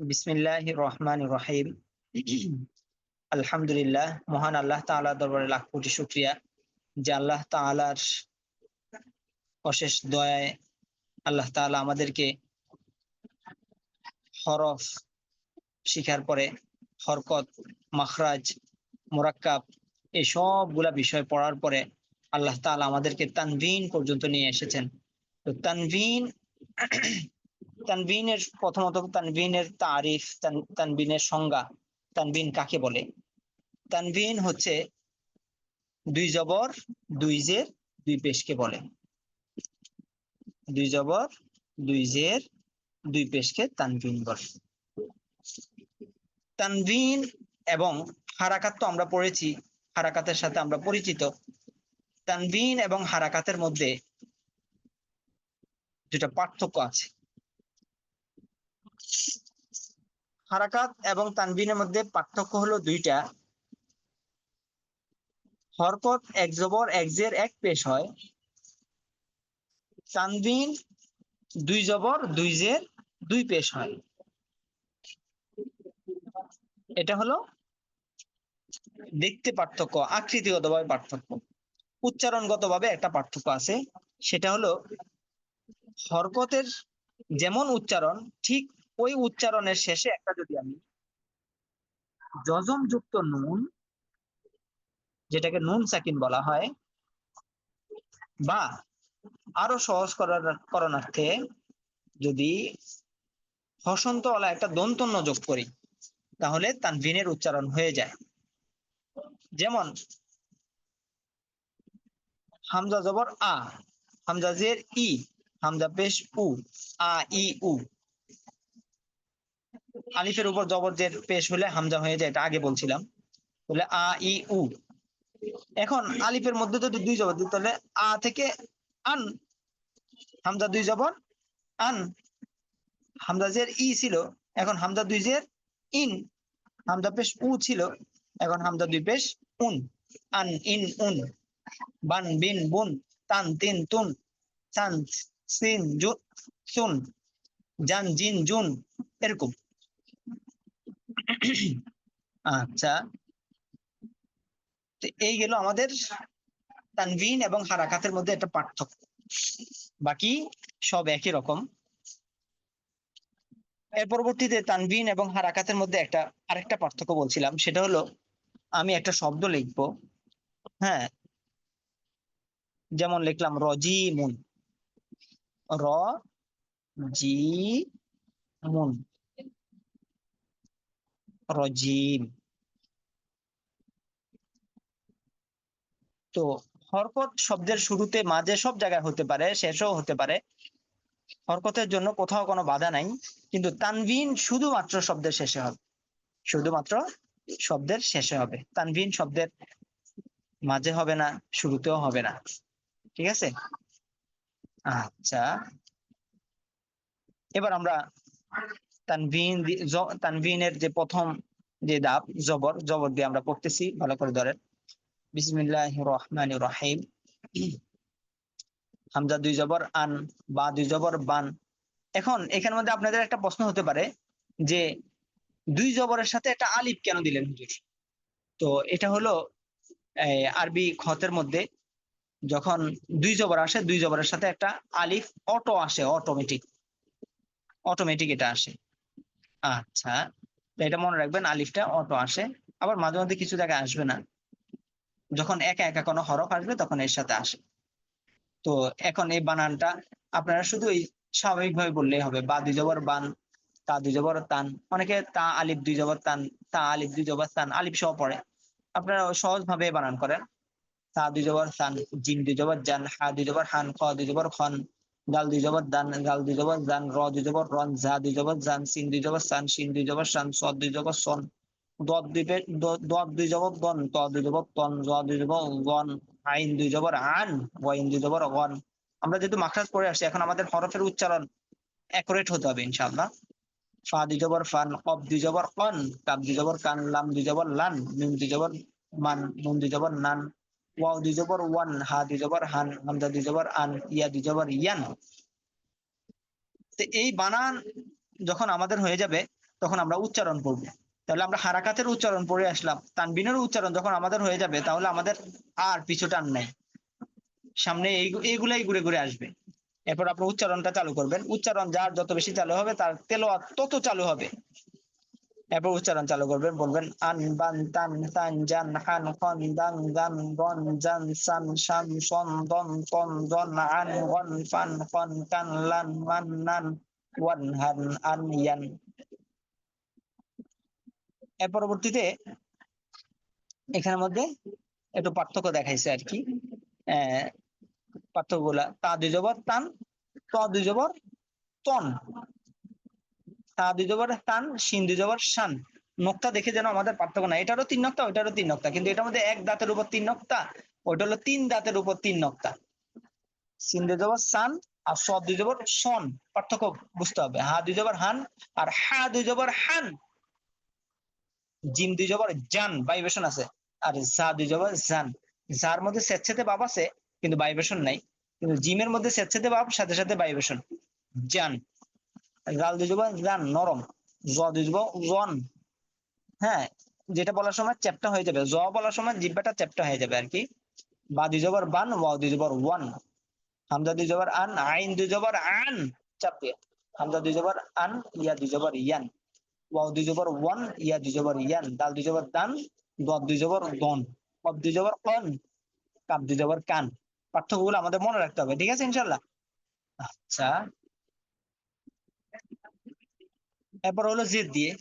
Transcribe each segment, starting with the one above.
বিসমিল্লাহ রহমান রহিম আলহামদুলিল্লাহ, মহান আল্লাহ তাআলা দরবারে লাখ কোটি শুক্রিয়া যে আল্লাহ তাআলার অশেষ দয়ায় আল্লাহ তাআলা আমাদেরকে হরফ শিখার পরে হরকত, মাখরাজ, মোরাক্কাব এই সবগুলা বিষয় পড়ার পরে আল্লাহ তাআলা আমাদেরকে তানভিন পর্যন্ত নিয়ে এসেছেন। তো তানভিন তানবিনের, প্রথমত তানবিনের তারিফ তানবিনের সংজ্ঞা, তানবিন কাকে বলে? তানবিন হচ্ছে দুই জবর, দুই জের, দুই পেশকে বলে। দুই জবর, দুই জের, দুই পেশকে তানবিন বলে। তানবিন এবং হারাকাত তো আমরা পড়েছি, হারাকাতের সাথে আমরা পরিচিত। তানবিন এবং হারাকাতের মধ্যে দুটা পার্থক্য আছে। হারাকাত এবং তানবিনের মধ্যে পার্থক্য হলো দুইটা। হরকত এক জবর, এক জের, এক পেশ হয়। তানবিন দুই জবর, দুই জের, দুই পেশ হয়। এটা হলো দেখতে পার্থক্য, আকৃতিগতভাবে পার্থক্য। উচ্চারণগতভাবে একটা পার্থক্য আছে, সেটা হলো হরকতের যেমন উচ্চারণ, ঠিক ওই উচ্চারণের শেষে একটা যদি আমি যজম যুক্ত নুন, যেটাকে নুন সাকিন বলা হয়, বা আরও সহজ করার, করণার্থে যদি হসন্তওয়ালা একটা দন্তন্য যোগ করি, তাহলে তানভিনের উচ্চারণ হয়ে যায়। যেমন, হামজা জবর আ, হামজা জের ই, হামজা পেশ উ, আ, ই, উ। আলিফের উপর জবরজের পেশ হলে হামজা হয়ে যায়, এটা আগে বলছিলাম। বলে আ, ই, উ। এখন আলিফের মধ্যে যদি দুই জবর তাহলে আ থেকে আন। হামজা দুই জবর, আন। হামজা জের ই ছিল, এখন হামজা দুই জের ইন। হামজা পেশ উ ছিল, এখন হামজা দুই পেশ উন। আন, ইন, উন। বান, বিন, বুন, তান, তিন, তুন। চান, সিন, জু, সুন। জান, জিন, জুন। এরকম। আচ্ছা। এই গেল আমাদের তানভিন এবং হারাকাতের মধ্যে একটা পার্থক্য। বাকি সব একই রকম। এর পরবর্তীতে তানভিন এবং হারাকাতের মধ্যে একটা আরেকটা পার্থক্য বলছিলাম, সেটা হলো আমি একটা শব্দ লিখব। হ্যাঁ। যেমন লিখলাম, রজিমুন। র জি মুন রজিম তো হরকত শব্দের শুরুতে মাঝে সব জায়গায় হতে পারে, শেষও হতে পারে। হরকতের জন্য কোথাও কোনো বাধা নাই, কিন্তু তানভিন শুধুমাত্র শব্দের শেষে হবে। শুধুমাত্র শব্দের শেষে হবে। তানভিন শব্দের মাঝে হবে না, শুরুতেও হবে না। ঠিক আছে? আচ্ছা। এবার আমরা তানভিন তানভিনের যে প্রথম যে দাব জবর জবর দিয়ে আমরা পড়তেছি, ভালো করে ধরেন। বিসমিল্লাহ রহমান রহিম। হামজা দুই জবর, আন, বা দুই জবর, বান। এখন এখানের মধ্যে আপনাদের একটা প্রশ্ন হতে পারে যে দুই জবরের সাথে একটা আলিফ কেন দিলেন হুজুর? তো এটা হলো আরবি খতের মধ্যে যখন দুই জবর আসে, দুই জবরের সাথে একটা আলিফ অটো আসে অটোমেটিক অটোমেটিক এটা আসে। আচ্ছা এটা মনে রাখবেন, আলিফটা অটো আসে, আবার মাঝে মাঝে কিছু জায়গায় আসবে না। যখন একা একা কোনো হরফ আসবে, তখন এর সাথে আসে। তো এখন এই বানানটা আপনারা শুধু এই স্বাভাবিকভাবে বললেই হবে, বা দুই জবর বান, তা দুই জবর তান, অনেকে তা আলিফ দুই জবর তান, তা আলিফ দুই জবর তান, আলিফ সহ পড়ে। আপনারা সহজ ভাবে বানান করেন। তা দুই জবর তান, জিন দুই জবর জান, হা দুই জবর হান খ দুই জবর খন গাল দুই জবর দান গাল দুই জবর দান র দুই জবর রন ঝা দুই জবর জান সিন দুই জবর সান সিন দুই জবর সান স দুই জবর সন দদ দুই দদ দুই জবর দন ত দুই জবর তন জ দুই জবর গন আইন দুই জবর আন ওয়াইন দুই জবর গন আমরা যেহেতু মাখরাজ পড়ে আসছি এখন আমাদের হরফের উচ্চারণ অ্যাকুরেট হতে হবে ইনশাআল্লাহ ফা দুই জবর ফান কব দুই জবর কন কাব দুই জবর কান লাম দুই জবর লান মিম দুই জবর মান নুন দুই জবর নান ওয়াও দুই জবর ওয়ান হা দুই জবর হান হামজা দুই জবর আন ইয়া দুই জবর ইয়ান তো এই বানান যখন আমাদের হয়ে যাবে, তখন আমরা উচ্চারণ করব। তাহলে আমরা হারাকাতের উচ্চারণ পড়ে আসলাম, তানবিনের উচ্চারণ যখন আমাদের হয়ে যাবে, তাহলে আমাদের আর পিছু টান নাই। সামনে এই- এইগুলাই ঘুরে ঘুরে আসবে। এরপর আপনি উচ্চারণটা চালু করবেন। উচ্চারণ যার যত বেশি চালু হবে, তার তেলোয়াত তত চালু হবে। এরপর উচ্চারণ চালু করবেন, বলবেন, আন, বান, তান তান, জান, হান, খন, দান গান গন, জান, সান শান সন, দন তন জন আন, গন, ফান, খন, কান, লান, মান, নান, ওয়ান, হান, আন, ইয়ান। এর পরবর্তীতে এখানের মধ্যে একটু পার্থক্য দেখাইছে আর কি। আহ পার্থক্যগুলা, তা দুই জবর, তান, ত দুই জবর, তন। তা দুই জবর তান সিন দুই জবর শান। নক্তা দেখে যেন আমাদের পার্থক্য নাই। এটারও তিন নক্তা, ওইটারও তিন নক্তা। কিন্তু এটার মধ্যে এক দাঁতের উপর তিন নক্তা, ওইটা হলো তিন দাঁতের উপর তিন নক্তা। সিন দুই জবর সান আর স দুই সন। পার্থক্য বুঝতে হবে। হা দুই হান আর হা দুই জবর হান। জিম দুই জবর জান, ভাইব্রেশন আছে। আর জা দুই জবর জান। যার মধ্যে স্বেচ্ছাতে ভাব আছে, কিন্তু ভাইব্রেশন নাই। কিন্তু জিমের মধ্যে স্বেচ্ছাতে ভাব, সাথে সাথে ভাইব্রেশন। জান। গাল দুই জবর জান নরম জ দুই জবর জন হ্যাঁ যেটা বলার সময় চ্যাপ্টা হয়ে যাবে জ বলার সময় জিব্বাটা চ্যাপ্টা হয়ে যাবে আর কি বা দুই জবর বান ওয়াও দুই জবর ওয়ান হামজা দুই জবর আন আইন দুই জবর আন চাপ দিয়ে হামজা দুই জবর আন ইয়া দুই জবর ইয়ান ওয়াও দুই জবর ওয়ান ইয়া দুই জবর ইয়ান দাল দুই জবর দান দদ দুই জবর দন কব দুই জবর কন কাপ দুই জবর কান পার্থক্যগুলো আমাদের মনে রাখতে হবে ঠিক আছে ইনশাল্লাহ আচ্ছা এরপর হলো জেদ দিয়ে।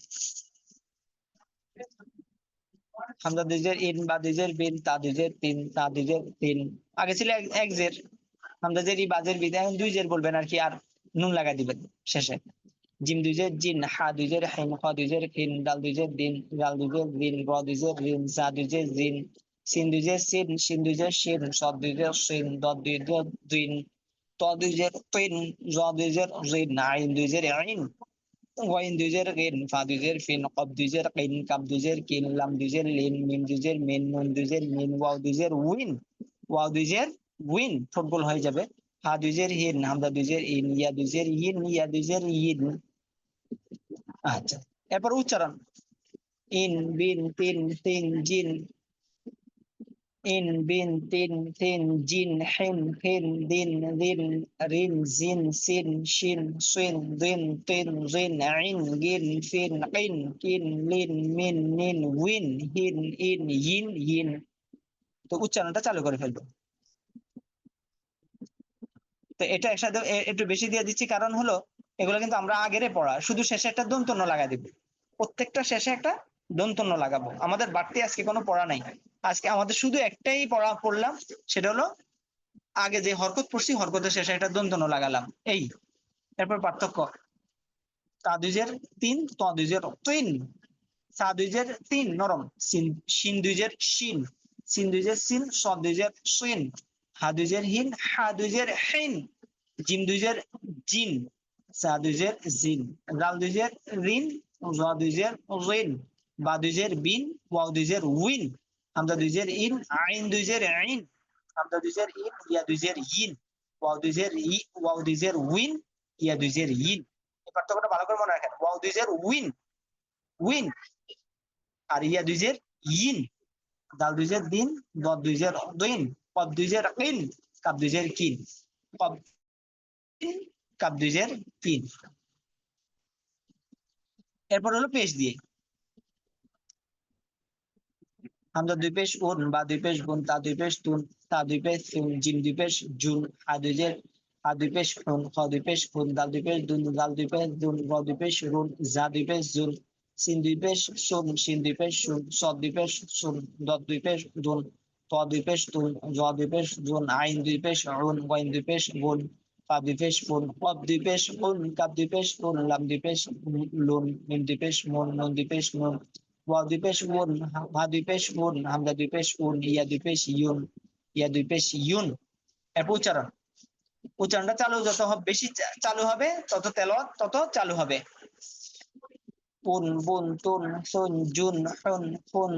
হামজা দুইজের ইন বা দুইজের বিন, তা দুইজের তিন, তা দুইজের তিন। আগে ছিল এক- জের। হামজা জের, ই বাজের বিন, এখন দুই জের বলবেন আর কি, আর নুন লাগাই দিবেন শেষে। জিম দুইজের জিন, হা দুইজের হিন খ দুইজের খিন ডাল দুইজের দিন, গাল দুইজের দিন র দুইজের রিন সা দুইজের জিন, সিন দুইজের সিন সিন দুইজের শিন, সদ দুইজের সিন দদ দুইজের দিন, ত দুইজের তিন, জ দুইজের রিন আইন দুইজের আইন। ওয়াইন দুইজের গিন ফা দুইজের ফিন কব দুইজের কিন কাব দুইজের কিন লাম দুইজের লিন মিম দুইজের মিন নুন দুইজের মিন ওয়াও দুইজের উইন ওয়াও দুইজের উইন ফুটবল হয়ে যাবে। হা দুইজের হিন, হামদা দুইজের ইন, ইয়া দুইজের ইন ইয়া দুইজের ইন। আচ্ছা এরপর উচ্চারণ। ইন, বিন, তিন তিন, জিন। ইন বিন তিন তিন, জিন, হিন হিন, দিন দিন, রিন, জিন, সিন, শিন, সুইন, দিন, তিন জিন আইন, গিন, ফিন কিন কিন, লিন, মিন, নিন, উইন, হিন, ইন ইন ইন। তো উচ্চারণটা চালু করে ফেলব। তো এটা একসাথে একটু বেশি দিয়ে দিচ্ছি, কারণ হলো এগুলো কিন্তু আমরা আগেরে পড়া। শুধু শেষে একটা দন্তন্য লাগাই দিব। প্রত্যেকটা শেষে একটা দন্তন্য লাগাবো। আমাদের বাড়তি আজকে কোনো পড়া নাই। আজকে আমাদের শুধু একটাই পড়া পড়লাম, সেটা হলো আগে যে হরকত পড়ছি, হরকতের শেষে একটা দন্তন্য লাগালাম। এই, এরপর পার্থক্য। তা দুইজের তিন ত দুইজের তিন। সা দুইজের তিন, নরম। সিন শিন দুইজের শিন। সিন দুইজের সিন স দুইজের সিন হা দুইজের হিন হা দুইজের হিন। জিম দুইজের জিন। সা দুইজের জিন। গাল দুইজের রিন জ দুইজের রিন বা দুইজের বিন ওয়াও দুইজের উইন। হামজা দুইজের ইন আইন দুইজের আইন হামজা দুইজের ইন ইয়া দুইজের ইন ওয়াও দুইজের ই ওয়াও দুইজের উইন ইয়া দুইজের ইন এই পার্থক্যটা ভালো করে মনে রাখেন। ওয়াও দুইজের উইন উইন আর ইয়া দুইজের ইন দাল দুইজের দিন দদ দুইজের দিন কব দুইজের কিন কাপ দুইজের কিন কব কাপ দুইজের কিন এরপর হলো পেশ দিয়ে। হামজা দুই পেশ উন বা দুই পেশ গুন তা দুই পেশ তুন, তা দুই পেশ তুন জিম দুই পেশ জুন হা দুইজের হা দুই পেশ খুন খ দুই পেশ খুন দাল দুই পেশ দুন দাল দুই পেশ দুন র দুই পেশ রুন জা দুই পেশ জুন, সিন দুই পেশ সুন, সিন দুই পেশ সুন, স দুই পেশ সুন, দ দুই পেশ দুন, ত দুই পেশ তুন, জ দুই পেশ জুন, আইন দুই পেশ রুন ওয়াইন দুই পেশ গুন, পা দুই পেশ ফুন কব দুই পেশ উন কাপ দুই পেশ তুন লাম দুই পেশ লুন মিম দুই পেশ মুন, নুন দুই পেশ নুন ওয়াও দুই পেশ উন হা দুই পেশ উন দুই পেশ উন ইয়া দুই পেশ ইউন ইয়া দুই ইউন এরপর উচ্চারণ। উচ্চারণটা চালু, যত বেশি চালু হবে, তত তেলাওয়াত তত চালু হবে। পুন, বুন, তুন, সুন, জুন হুন ফুন,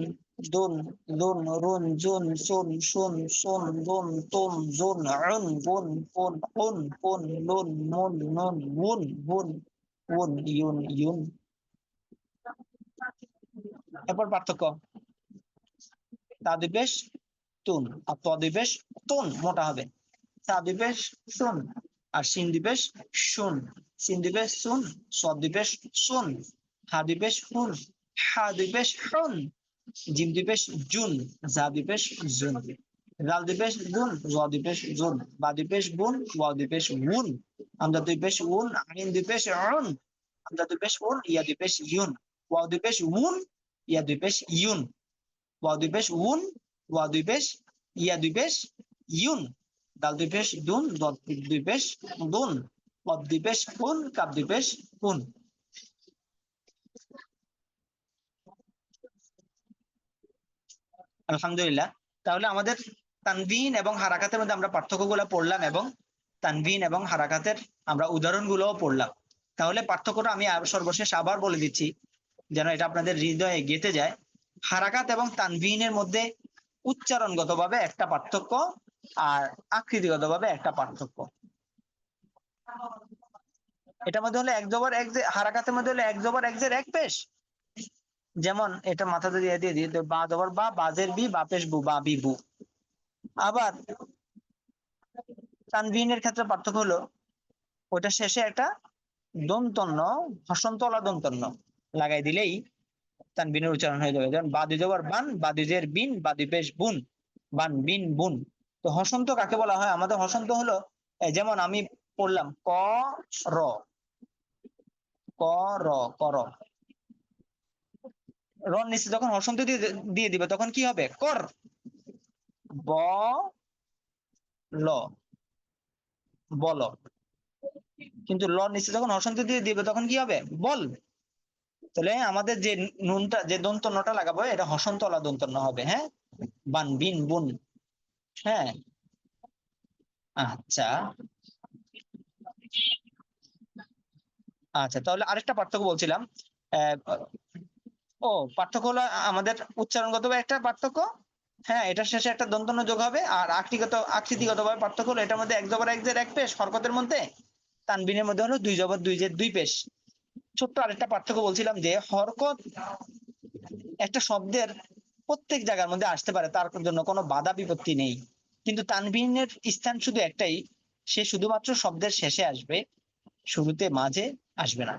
দুন লুন রুন, জুন, সুন শুন সুন, দুন, তুন, জুন উন বুন, ফুন উন ফুন লুন নুন নুন উন বুন উন ইউন ইউন। এরপর পার্থক্য। তা দুই পেশ তুন আর ত দুই পেশ তুন, মোটা হবে। তা দুই পেশ শুন আর সিন পেশ শুন। সিন দুই পেশ শুন। সদ দুই পেশ শুন। হা দুই পেশ হুন হা দুই পেশ হুন জিম দুই জুন জা দুই পেশ জুন। রাল দুই পেশ গুন জ জুন। বা দুই পেশ বুন ওয়া দুই পেশ উন পেশ উন পেশ উন ইয়া দুই ইউন। ওয়া দুই পেশ উন, ইয়া দুই পেশ ইউন। ওয়া দুই পেশ উন ওয়া দুই পেশ ইয়া দুই পেশ ইউন। দাল দুই পেশ দুন দত দুই পেশ দুন। পদ দুই পেশ উন, কাপ দুই পেশ উন। আলহামদুলিল্লাহ। তাহলে আমাদের তানভিন এবং হারাকাতের মধ্যে আমরা পার্থক্যগুলো পড়লাম এবং তানভিন এবং হারাকাতের আমরা উদাহরণগুলোও পড়লাম। তাহলে পার্থক্যটা আমি সর্বশেষ আবার বলে দিচ্ছি। যেন এটা আপনাদের হৃদয়ে গেঁথে যায়। হারাকাত এবং তানভিনের মধ্যে উচ্চারণগতভাবে একটা পার্থক্য আর আকৃতিগতভাবে একটা পার্থক্য। এটার মধ্যে হলো এক জবর এক জে হারাকাতের মধ্যে হলো এক জবর এক জের এক পেশ। যেমন এটা মাথাতে দিয়ে দিয়ে দিই বা জবর বা বাজের বি, বা পেশ বু, বা বি বু। আবার তানভিনের ক্ষেত্রে পার্থক্য হলো ওটা শেষে একটা দন্তন্য, হসন্তলা দন্তন্য। লাগাই দিলেই তানবিনের উচ্চারণ হয়ে যাবে। যেমন বাদি বান বাদিজের বিন বাদি পেশ বুন, বান বিন বুন। তো হসন্ত কাকে বলা হয়? আমাদের হসন্ত হলো যেমন আমি পড়লাম, ক, র। ক, র কর র। নিচে যখন হসন্ত দিয়ে দিয়ে দিবে, তখন কি হবে? কর। ব, ল। বল। কিন্তু ল নিচে যখন হসন্ত দিয়ে দিবে, তখন কি হবে? বল। তাহলে আমাদের যে নুনটা, যে দন্তন্যটা লাগাবো, এটা হসন্তলা দন্তন্য হবে হ্যাঁ? বান, বিন, বুন। হ্যাঁ? আচ্ছা। আচ্ছা তাহলে আরেকটা পার্থক্য বলছিলাম। ও, পার্থক্য হলো আমাদের উচ্চারণগত একটা পার্থক্য হ্যাঁ? এটার শেষে একটা দন্তন্য যোগ হবে, আর আকৃতিগত আকৃতিগত ভাবে পার্থক্য হলো এটার মধ্যে এক জবর, এক জের, এক পেশ হরকতের মধ্যে, তানবিনের মধ্যে হলো দুই জবর, দুই জের, দুই পেশ। ছোট্ট আরেকটা পার্থক্য বলছিলাম যে হরকত একটা শব্দের প্রত্যেক জায়গার মধ্যে আসতে পারে, তার জন্য কোনো বাধা বিপত্তি নেই। কিন্তু তানবিনের স্থান শুধু একটাই, সে শুধুমাত্র শব্দের শেষে আসবে, শুরুতে মাঝে আসবে না।